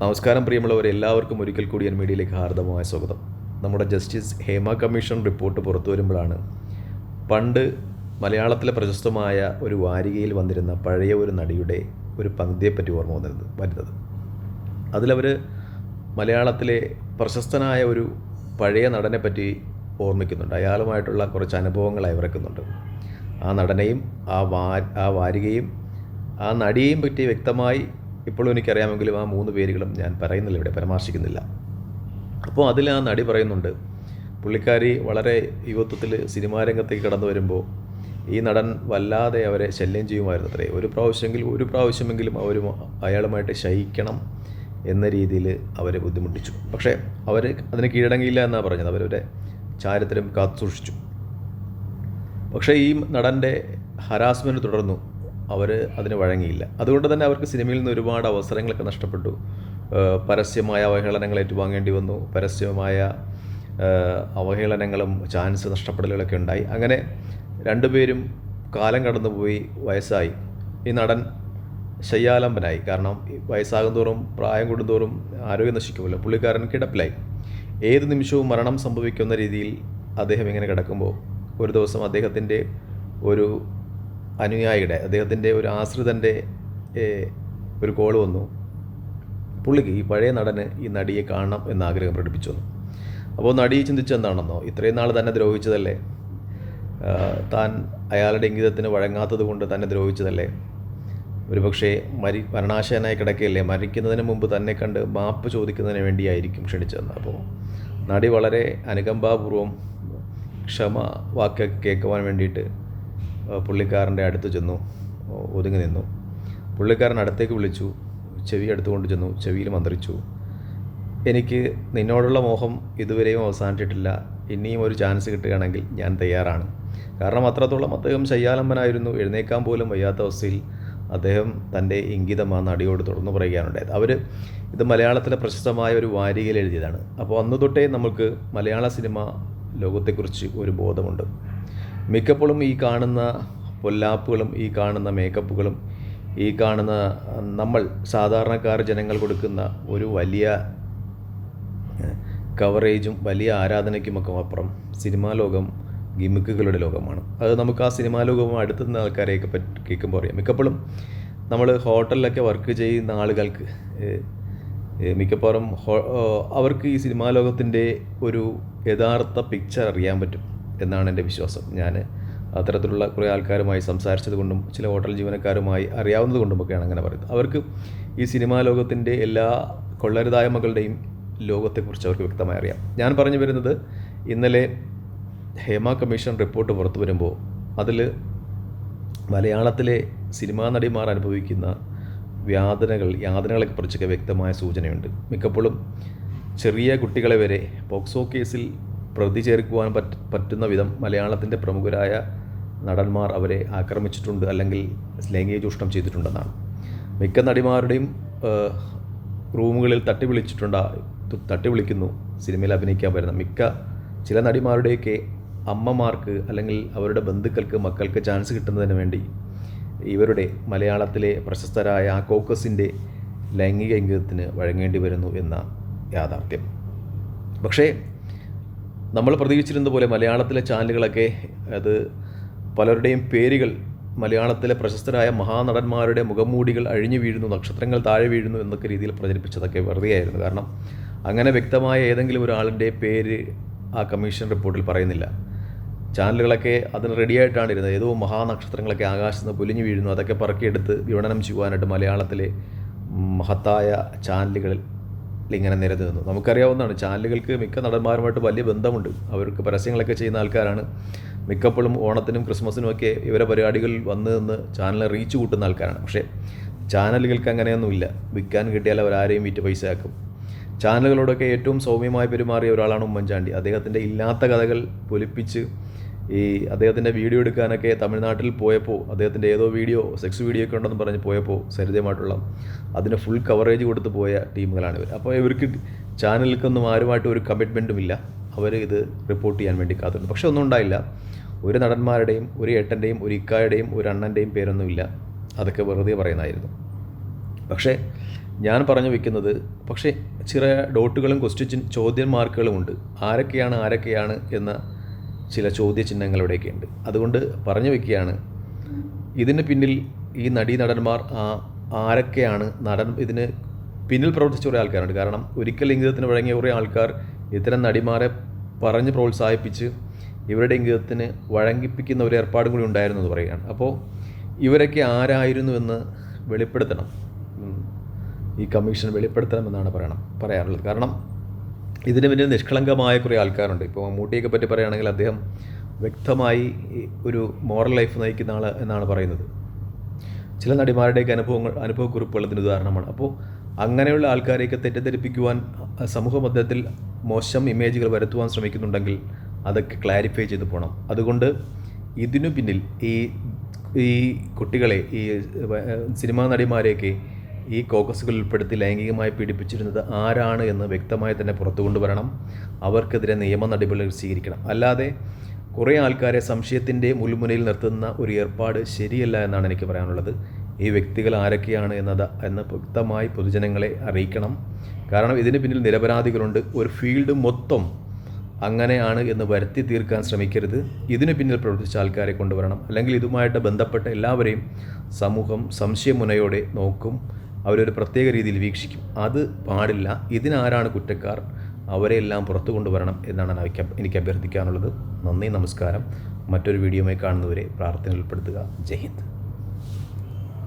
നമസ്കാരം പ്രിയമുള്ളവരെ എല്ലാവർക്കും ഒരിക്കൽ കൂടി എൻ മീഡിയയിലേക്ക് ഹാർദമായ സ്വാഗതം. നമ്മുടെ ജസ്റ്റിസ് ഹേമ കമ്മീഷൻ റിപ്പോർട്ട് പുറത്തു വരുമ്പോഴാണ് പണ്ട് മലയാളത്തിലെ പ്രശസ്തമായ ഒരു വാരികയിൽ വന്നിരുന്ന പഴയ ഒരു നടിയുടെ ഒരു പങ്ക്തിയെപ്പറ്റി ഓർമ്മ വന്നിരുന്നത് വരുന്നത്. അതിലവർ മലയാളത്തിലെ പ്രശസ്തനായ ഒരു പഴയ നടനെ പറ്റി ഓർമ്മിക്കുന്നുണ്ട്. അയാളുമായിട്ടുള്ള കുറച്ച് അനുഭവങ്ങൾ അയവിറക്കുന്നുണ്ട് ആ നടനെയും ആ വാ ആ വാരികയും ആ നടിയെയും പറ്റി വ്യക്തമായി ഇപ്പോഴും എനിക്കറിയാമെങ്കിലും ആ മൂന്ന് പേരുകളും ഞാൻ പറയുന്നില്ല ഇവിടെ പരാമർശിക്കുന്നില്ല. അപ്പോൾ അതിൽ ആ നടി പറയുന്നുണ്ട് പുള്ളിക്കാരി വളരെ യുവത്വത്തിൽ സിനിമാ രംഗത്തേക്ക് കടന്നു വരുമ്പോൾ ഈ നടൻ വല്ലാതെ അവരെ ശല്യം ചെയ്യുമായിരുന്നു അത്രേ ഒരു പ്രാവശ്യമെങ്കിലും ഒരു പ്രാവശ്യമെങ്കിലും അവർ അയാളുമായിട്ട് ശയിക്കണം എന്ന രീതിയിൽ അവരെ ബുദ്ധിമുട്ടിച്ചു. പക്ഷേ അവർ അതിന് കീഴടങ്ങിയില്ല എന്നാണ് പറഞ്ഞത്. അവരുടെ ചാരിത്രം കാത്തു സൂക്ഷിച്ചു പക്ഷേ ഈ നടന്റെ ഹരാസ്മെന്റ് തുടർന്നു. അവർ അതിന് വഴങ്ങിയില്ല. അതുകൊണ്ട് തന്നെ അവർക്ക് സിനിമയിൽ നിന്ന് ഒരുപാട് അവസരങ്ങളൊക്കെ നഷ്ടപ്പെട്ടു. പരസ്യമായ അവഹേളനങ്ങൾ ഏറ്റുവാങ്ങേണ്ടി വന്നു. പരസ്യമായ അവഹേളനങ്ങളും ചാൻസ് നഷ്ടപ്പെടലുകളൊക്കെ ഉണ്ടായി. അങ്ങനെ രണ്ടുപേരും കാലം കടന്നുപോയി വയസ്സായി. ഈ നടൻ ശയ്യാലംബനായി കാരണം ഈ വയസ്സാകും തോറും പ്രായം കൂടുന്തോറും ആരോഗ്യം നശിക്കുമല്ലോ. പുള്ളിക്കാരൻ കിടപ്പിലായി. ഏത് നിമിഷവും മരണം സംഭവിക്കുന്ന രീതിയിൽ അദ്ദേഹം ഇങ്ങനെ കിടക്കുമ്പോൾ ഒരു ദിവസം അദ്ദേഹത്തിന്റെ ഒരു അനുയായിയുടെ അദ്ദേഹത്തിന്റെ ഒരു ആശ്രിതന്റെ ഒരു കോൾ വന്നു. പുള്ളിക്ക് ഈ പഴയ നടന് ഈ നടിയെ കാണണം എന്ന ആഗ്രഹം പ്രകടിപ്പിച്ചു അപ്പോൾ നടി ചിന്തിച്ചെന്താണെന്നോ ഇത്രയും നാൾ തന്നെ ദ്രോഹിച്ചതല്ലേ? താൻ അയാളുടെ ഇംഗിതത്തിന് വഴങ്ങാത്തത് കൊണ്ട് തന്നെ ദ്രോഹിച്ചതല്ലേ? ഒരു പക്ഷേ മരി മരണാശയനായി കിടക്കുകയല്ലേ മരിക്കുന്നതിന് മുമ്പ് തന്നെ കണ്ട് മാപ്പ് ചോദിക്കുന്നതിന് വേണ്ടിയായിരിക്കും ക്ഷണിച്ചതെന്ന്. അപ്പോൾ നടി വളരെ അനുകമ്പാപൂർവം ക്ഷമ വാക്കൊക്കെ കേൾക്കുവാൻ വേണ്ടിയിട്ട് പുള്ളിക്കാരന്റെ അടുത്ത് ചെന്നു ഒതുങ്ങി നിന്നു. പുള്ളിക്കാരൻ അടുത്തേക്ക് വിളിച്ചു ചെവി അടുത്തുകൊണ്ട് ചെന്നു ചെവിയിൽ മന്ത്രിച്ചു. എനിക്ക് നിന്നോടുള്ള മോഹം ഇതുവരെയും അവസാനിച്ചിട്ടില്ല. ഇനിയും ഒരു ചാൻസ് കിട്ടുകയാണെങ്കിൽ ഞാൻ തയ്യാറാണ്. കാരണം അത്രത്തോളം അദ്ദേഹം ശയ്യാലംബനായിരുന്നു എഴുന്നേക്കാൻ പോലും വയ്യാത്ത അവസ്ഥയിൽ അദ്ദേഹം തന്റെ ഇംഗിതം ആ നടിയോട് തുറന്നു പറയുകയാണുണ്ടായത് അവർ ഇത് മലയാളത്തിലെ പ്രശസ്തമായ ഒരു വാരികയിൽ എഴുതിയതാണ്. അപ്പോൾ അന്ന് തൊട്ടേ നമുക്ക് മലയാള സിനിമ ലോകത്തെക്കുറിച്ച് ഒരു ബോധമുണ്ട്. മിക്കപ്പോഴും ഈ കാണുന്ന പൊല്ലാപ്പുകളും ഈ കാണുന്ന മേക്കപ്പുകളും ഈ കാണുന്ന നമ്മൾ സാധാരണക്കാർ ജനങ്ങൾ കൊടുക്കുന്ന ഒരു വലിയ കവറേജും വലിയ ആരാധനയ്ക്കുമൊക്കെ അപ്പുറം സിനിമാ ലോകം ഗിമിക്കുകളുടെ ലോകമാണ്. അത് നമുക്ക് ആ സിനിമാ ലോകവും അടുത്തുനിന്ന ആൾക്കാരെയൊക്കെ പറ്റി കേൾക്കുമ്പോൾ അറിയാം. മിക്കപ്പോഴും നമ്മൾ ഹോട്ടലിലൊക്കെ വർക്ക് ചെയ്യുന്ന ആളുകൾക്ക് മിക്കപ്പോഴും അവർക്ക് ഈ സിനിമാ ലോകത്തിന്റെ ഒരു യഥാർത്ഥ പിക്ചർ അറിയാൻ പറ്റും. എന്നാണ് എന്റെ വിശ്വാസം. ഞാൻ അത്തരത്തിലുള്ള കുറേ ആൾക്കാരുമായി സംസാരിച്ചത് കൊണ്ടും ചില ഹോട്ടൽ ജീവനക്കാരുമായി അറിയാവുന്നത് കൊണ്ടുമൊക്കെയാണ് അങ്ങനെ പറയുന്നത്. അവർക്ക് ഈ സിനിമാ ലോകത്തിന്റെ എല്ലാ കൊള്ളരുതായ്മകളുടെയും ലോകത്തെക്കുറിച്ച് അവർക്ക് വ്യക്തമായി അറിയാം. ഞാൻ പറഞ്ഞു വരുന്നത് ഇന്നലെ ഹേമ കമ്മീഷൻ റിപ്പോർട്ട് പുറത്തു വരുമ്പോൾ അതിൽ മലയാളത്തിലെ സിനിമാ നടിമാർ അനുഭവിക്കുന്ന വ്യാതനകൾ യാതനകളെക്കുറിച്ചൊക്കെ വ്യക്തമായ സൂചനയുണ്ട്. മിക്കപ്പോഴും ചെറിയ കുട്ടികളെ വരെ പോക്സോ കേസിൽ പ്രതി ചേർക്കുവാൻ പറ്റ പറ്റുന്ന വിധം മലയാളത്തിന്റെ പ്രമുഖരായ നടന്മാർ അവരെ ആക്രമിച്ചിട്ടുണ്ട് അല്ലെങ്കിൽ ലൈംഗിക ചൂഷണം ചെയ്തിട്ടുണ്ടെന്നാണ്. മിക്ക നടിമാരുടെയും റൂമുകളിൽ തട്ടി വിളിച്ചിട്ടുണ്ട് തട്ടി വിളിക്കുന്നു സിനിമയിൽ അഭിനയിക്കാൻ വരുന്ന മിക്ക ചില നടിമാരുടെയൊക്കെ അമ്മമാർക്ക് അല്ലെങ്കിൽ അവരുടെ ബന്ധുക്കൾക്ക് മക്കൾക്ക് ചാൻസ് കിട്ടുന്നതിന് വേണ്ടി ഇവരുടെ മലയാളത്തിലെ പ്രശസ്തരായ ആ കോക്കസിന്റെ ലൈംഗിക ഇംഗിതത്തിന് വഴങ്ങേണ്ടി വരുന്നു എന്ന യാഥാർത്ഥ്യം. പക്ഷേ നമ്മൾ പ്രതീക്ഷിച്ചിരുന്ന പോലെ മലയാളത്തിലെ ചാനലുകളൊക്കെ അത് പലരുടെയും പേരുകൾ മലയാളത്തിലെ പ്രശസ്തരായ മഹാനടന്മാരുടെ മുഖംമൂടികൾ അഴിഞ്ഞു വീഴുന്നു നക്ഷത്രങ്ങൾ താഴെ വീഴുന്നു എന്നൊക്കെ രീതിയിൽ പ്രചരിപ്പിച്ചതൊക്കെ വെറുതെയായിരുന്നു. കാരണം അങ്ങനെ വ്യക്തമായ ഏതെങ്കിലും ഒരാളിന്റെ പേര് ആ കമ്മീഷൻ റിപ്പോർട്ടിൽ പറയുന്നില്ല. ചാനലുകളൊക്കെ അതിന് റെഡിയായിട്ടാണ് ഇരുന്നത്. ഏതോ മഹാനക്ഷത്രങ്ങളൊക്കെ ആകാശത്ത് നിന്ന് പൊലിഞ്ഞു വീഴുന്നു അതൊക്കെ പറക്കിയെടുത്ത് വിപണനം ചെയ്യുവാനായിട്ട് മലയാളത്തിലെ മഹത്തായ ചാനലുകളിൽ ഇങ്ങനെ നിരന്നു നിന്നു നമുക്കറിയാവുന്നതാണ് ചാനലുകൾക്ക് മിക്ക നടന്മാരുമായിട്ട് വലിയ ബന്ധമുണ്ട്. അവർക്ക് പരസ്യങ്ങളൊക്കെ ചെയ്യുന്ന ആൾക്കാരാണ്. മിക്കപ്പോഴും ഓണത്തിനും ക്രിസ്മസിനും ഒക്കെ ഇവരെ പരിപാടികളിൽ വന്ന് നിന്ന് ചാനലിനെ റീച്ച് കൂട്ടുന്ന ആൾക്കാരാണ്. പക്ഷേ ചാനലുകൾക്ക് അങ്ങനെയൊന്നുമില്ല. വിൽക്കാൻ കിട്ടിയാൽ അവരാരെയും വിറ്റ് പൈസ ആക്കും ചാനലുകളോടൊക്കെ ഏറ്റവും സൗമ്യമായി പെരുമാറിയ ഒരാളാണ് ഉമ്മൻചാണ്ടി. അദ്ദേഹത്തിന്റെ ഇല്ലാത്ത കഥകൾ പൊലിപ്പിച്ച് ഈ അദ്ദേഹത്തിന്റെ വീഡിയോ എടുക്കാനൊക്കെ തമിഴ്നാട്ടിൽ പോയപ്പോൾ അദ്ദേഹത്തിന്റെ ഏതോ വീഡിയോ സെക്സ് വീഡിയോ ഒക്കെ ഉണ്ടെന്ന് പറഞ്ഞ് പോയപ്പോൾ സരിതമായിട്ടുള്ള അതിന് ഫുൾ കവറേജ് കൊടുത്ത് പോയ ടീമുകളാണ് ഇവർ അപ്പോൾ ഇവർക്ക് ചാനലിലേക്കൊന്നും ആരുമായിട്ട് ഒരു കമ്മിറ്റ്മെന്റും ഇല്ല. അവർ ഇത് റിപ്പോർട്ട് ചെയ്യാൻ വേണ്ടി കാത്തുണ്ട് പക്ഷേ ഒന്നും ഉണ്ടായില്ല. ഒരു നടന്മാരുടെയും ഒരു ഏട്ടന്റെയും ഒരു ഇക്കായുടെയും ഒരു അണ്ണന്റെയും പേരൊന്നുമില്ല അതൊക്കെ വെറുതെ പറയുന്നതായിരുന്നു. പക്ഷേ ഞാൻ പറഞ്ഞു വെക്കുന്നത് പക്ഷേ ചെറിയ ഡോട്ടുകളും ക്വസ്റ്റ്യൻ ചോദ്യം മാർക്കുകളും ഉണ്ട്. ആരൊക്കെയാണ് ആരൊക്കെയാണ് എന്ന ചില ചോദ്യചിഹ്നങ്ങൾ ഇവിടെയൊക്കെ ഉണ്ട് അതുകൊണ്ട് പറഞ്ഞു വെക്കുകയാണ് ഇതിന് പിന്നിൽ ഈ നടീ നടന്മാർ ആ- ആരൊക്കെയാണ് നടൻ ഇതിന് പിന്നിൽ പ്രവർത്തിച്ച കുറേ ആൾക്കാരുണ്ട്. കാരണം ഒരിക്കൽ ഇംഗിതത്തിന് വഴങ്ങിയ കുറേ ആൾക്കാർ ഇത്തരം നടിമാരെ പറഞ്ഞ് പ്രോത്സാഹിപ്പിച്ച് ഇവരുടെ ഇംഗിതത്തിന് വഴങ്ങിപ്പിക്കുന്ന ഒരു ഏർപ്പാടും കൂടി ഉണ്ടായിരുന്നു എന്ന് പറയുകയാണ്. അപ്പോൾ ഇവരൊക്കെ ആരായിരുന്നു എന്ന് വെളിപ്പെടുത്തണം ഈ കമ്മീഷൻ വെളിപ്പെടുത്തണമെന്നാണ് പറയണം പറയാറുള്ളത്. കാരണം ഇതിന് പിന്നിൽ നിഷ്കളങ്കമായ കുറേ ആൾക്കാരുണ്ട്. ഇപ്പോൾ മമ്മൂട്ടിയൊക്കെ പറ്റി പറയുകയാണെങ്കിൽ അദ്ദേഹം വ്യക്തമായി ഒരു മോറൽ ലൈഫ് നയിക്കുന്ന ആൾ എന്നാണ് പറയുന്നത്. ചില നടിമാരുടെയൊക്കെ അനുഭവങ്ങൾ അനുഭവക്കുറിപ്പുകൾ ഉദാഹരണമാണ്. അപ്പോൾ അങ്ങനെയുള്ള ആൾക്കാരെയൊക്കെ തെറ്റിദ്ധരിപ്പിക്കുവാൻ സമൂഹ മധ്യത്തിൽ മോശം ഇമേജുകൾ വരുത്തുവാൻ ശ്രമിക്കുന്നുണ്ടെങ്കിൽ അതൊക്കെ ക്ലാരിഫൈ ചെയ്ത് പോകണം അതുകൊണ്ട് ഇതിനു പിന്നിൽ ഈ ഈ കുട്ടികളെ ഈ സിനിമാ നടിമാരെയൊക്കെ ഈ കോക്കസുകളിൽ ഉൾപ്പെടുത്തി ലൈംഗികമായി പീഡിപ്പിച്ചിരുന്നത് ആരാണ് എന്ന് വ്യക്തമായി തന്നെ പുറത്തു കൊണ്ടുവരണം അവർക്കെതിരെ നിയമ നടപടികൾ സ്വീകരിക്കണം. അല്ലാതെ കുറേ ആൾക്കാരെ സംശയത്തിന്റെ മുൾമുനയിൽ നിർത്തുന്ന ഒരു ഏർപ്പാട് ശരിയല്ല എന്നാണ് എനിക്ക് പറയാനുള്ളത്. ഈ വ്യക്തികൾ ആരൊക്കെയാണ് എന്നത് എന്ന് വ്യക്തമായി പൊതുജനങ്ങളെ അറിയിക്കണം. കാരണം ഇതിന് പിന്നിൽ നിരപരാധികളുണ്ട്. ഒരു ഫീൽഡ് മൊത്തം അങ്ങനെയാണ് എന്ന് വരുത്തി തീർക്കാൻ ശ്രമിക്കരുത്. ഇതിന് പിന്നിൽ പ്രവർത്തിച്ച ആൾക്കാരെ കൊണ്ടുവരണം. അല്ലെങ്കിൽ ഇതുമായിട്ട് ബന്ധപ്പെട്ട എല്ലാവരെയും സമൂഹം സംശയമുനയോടെ നോക്കും. അവരൊരു പ്രത്യേക രീതിയിൽ വീക്ഷിക്കും. അത് പാടില്ല. ഇതിനാരാണ് കുറ്റക്കാർ? അവരെല്ലാം പുറത്തു കൊണ്ടുവരണം എന്നാണ് എനിക്ക് അഭ്യർത്ഥിക്കാനുള്ളത്. നന്ദി നമസ്കാരം. മറ്റൊരു വീഡിയോയുമായി കാണുന്നവരെ പ്രാർത്ഥന ഉൾപ്പെടുത്തുക. ജയ് ഹിന്ദ്.